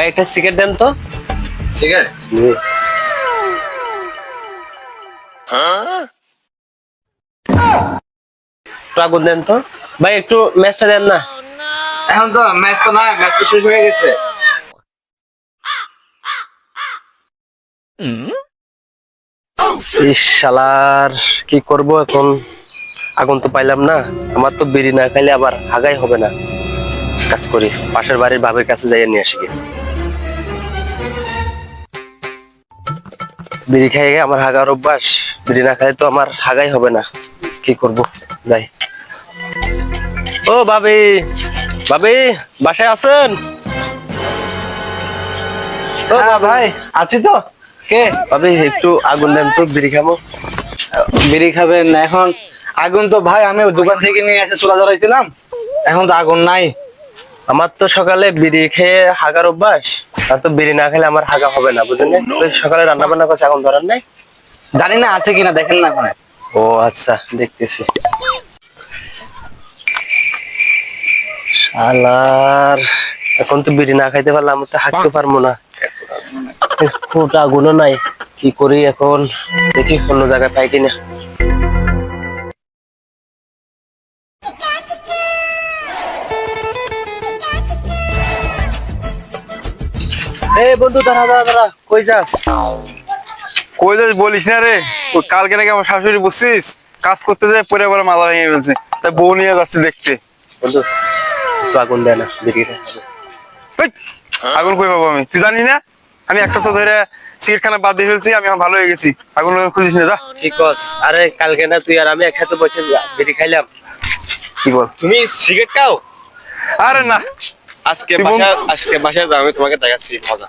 ভাই একটা সিগারেট দেন তো। সিগারেট? আগুন দেন তো। ভাই একটু ম্যাচটা দেন না। এখন তো ম্যাচ তো না ম্যাচ তো শেষ হয়ে গেছে। শালার কি করব এখন? আগুন তো পাইলাম না। আমার তো বিড়ি না খাইলে আবার হাগাই হবে না। কাজ করি পাশের বাড়ির বাবের কাছে যাইয়ে নিয়ে আসি বিড়ি খাইয়ে আমার হাগার অভ্যাস বিড়ি না খাইলে তো আমার হাগাই হবে না। কি করব? যাই। ও ভাবি ভাবি বাসায় আছেন? ও হ্যাঁ ভাই আছি তো। কে? ভাবি একটু আগুন দেন তো বিড়ি খাব। বিড়ি খাবেন এখন আগুন তো ভাই আমি দোকান থেকে নিয়ে এসে চুলা ধরাইছিলাম। এখন তো আগুন নাই। আমার তো সকালে বিড়ি খেয়ে হাগার অভ্যাস আর তো বিড়ি না খেলে আমার হাগা হবে না বুঝলেন তো সকালে রান্না বান্না করছে এখন ধরার নাই? জানি না আছে কিনা দেখেন না এখন। ও আচ্ছা দেখতেছি। শালার এখন তো বিড়ি না খাইতে পারলাম আমি তো হাঁটতে পারব না। ফুট আগুনও নাই কি করি এখন? দেখি অন্য জায়গায় পাই কিনা। এই বন্ধু দাঁড়া দাঁড়া দাঁড়া কই যাস? কই যাস বলিস না রে? কালকে নাকি আমার শাশুড়ি বুঝছিস? কাজ করতে যায় পরে মাথা ভেঙে ফেলছে। তাই বউ নিয়ে যাচ্ছে দেখতে। বন্ধু আগুন দেয় না আগুন কই পাবো আমি? তুই জানি না? আমি এক সপ্তাহ ধরে সিগারেট খানা বাদ দিয়ে ফেলছি আমি ভালো হয়ে গেছি। আগুন খুঁজিস না যা। ঠিক আছে আরে কালকে না তুই আর আমি একসাথে বসে বিড়ি খাইলাম। কি বল? তুমি সিগারেট খাও? আরে না। আজকে তুই আজকে বাসায় যাও আমি তোমাকে দেখাচ্ছি মজা।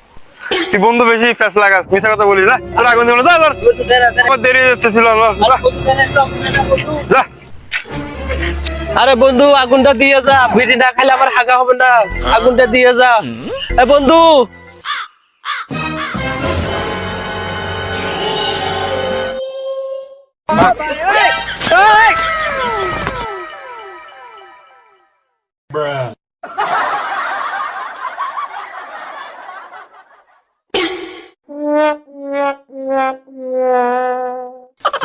তুই বন্ধু বেশি ফ্যাস লাগাস মিথ্যা কথা বলিস তোর আগুন দেবো না যা। দেরি হয়ে যাচ্ছে ছিল যা, আরে বন্ধু আগুনটা দিয়ে যা। বিড়ি না খাইলে আমার হাগা হবে না। আগুনটা দিয়ে যা। এ বন্ধু।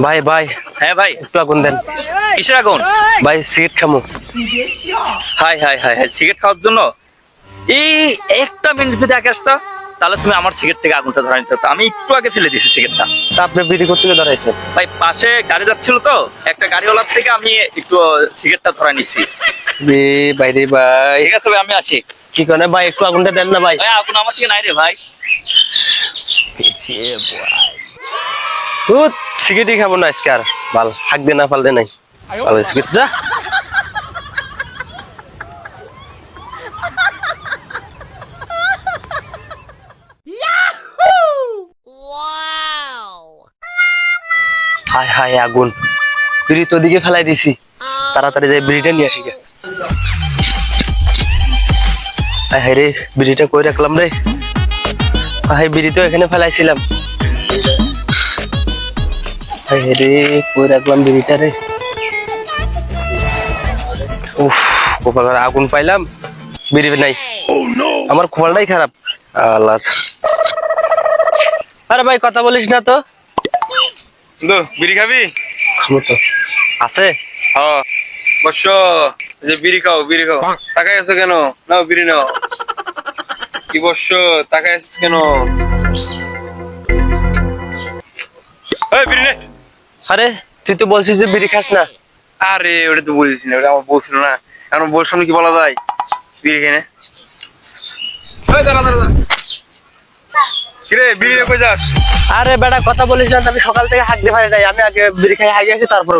ভাই ভাই। হ্যাঁ ভাই। একটু আগুন দেন। কিসের আগুন? ভাই সিগারেট খামো। হাই হাই হাই হাই সিগারেট খাওয়ার জন্য? এই একটা মিনিট যদি আগে আসতো তাহলে তুমি আমার সিগারেট থেকে আগুনটা ধরে নিতে আমি একটু আগে ফেলে দিয়েছি সিগারেটটা। তা আপনি বিড়ি করতে দাঁড়াইছেন ভাই পাশে গাড়ি যাচ্ছিল তো একটা গাড়িওয়ালার থেকে আমি একটু সিগারেটটা ধরে নিছি রে বাইরে ভাই। ঠিক আছে ভাই আমি আসি। কি করে ভাই একটু আগুনটা দেন না ভাই। ভাই আগুন আমার থেকে নাই রে ভাই। ভাই। তুই সিগারেটই খাব না আজকে আর। ভালো হাক দে না ফাল দে নাই। ভালো সিগারেট যা। হায় হায়, আগুন। ফেলাই দিছি। তাড়াতাড়ি যাই বিড়িটা হায় কই রাখলাম রে? হাই বিড়ি তো এখানে ফেলাইছিলাম। রে কই রাখলাম বিড়িটা রে উফ কপালের আগুন পাইলাম। বিড়ি নাই। আমার কপালটাই খারাপ। আল্লাহ। আরে ভাই কথা বলিস না তো। বিড়ি খাবি? খাব তো। আছে? হ্যাঁ। বস। যে বিড়ি খাও বিড়ি খাও। তাকাই আছো কেন? নাও বিড়ি নাও। কি বস তাকাই আছিস কেন? এই বিড়ি নে। আরে তুই তো বলছিস যে বিড়ি খাস না। আরে ওটা তো বলিস না ওটা আমার বলছিল না। এখন বল সামনে কি বলা যায়? বিড়ি খেয়ে। কিরে বিড়ি কই যাস? আরে বেটা কথা বলিস না আমি সকাল থেকে হাঁকতে পারি নাই। আমি আগে বিড়ি খাই হাই আসি তারপরে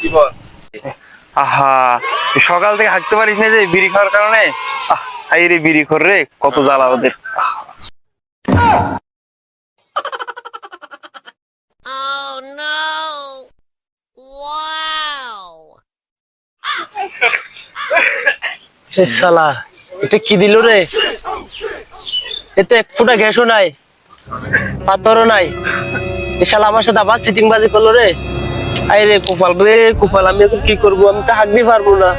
কি বল? আহা সকাল থেকে হাঁটতে পারিস না যে বিড়ি খাওয়ার কারণে? আহ রে বিড়ি খোর রে কত জ্বালা ওদের। আহ, no! Wow! এ শালা এটা কি দিল রে? এতে এক ফুটা গ্যাসও নাই, পাথরও নাই। এ শালা আমার সাথে আবার সিটিং বাজি করল রে। আই রে কপাল রে, কপাল, আমি এখন কি করব? আমি তো হাঁকতে পারব না।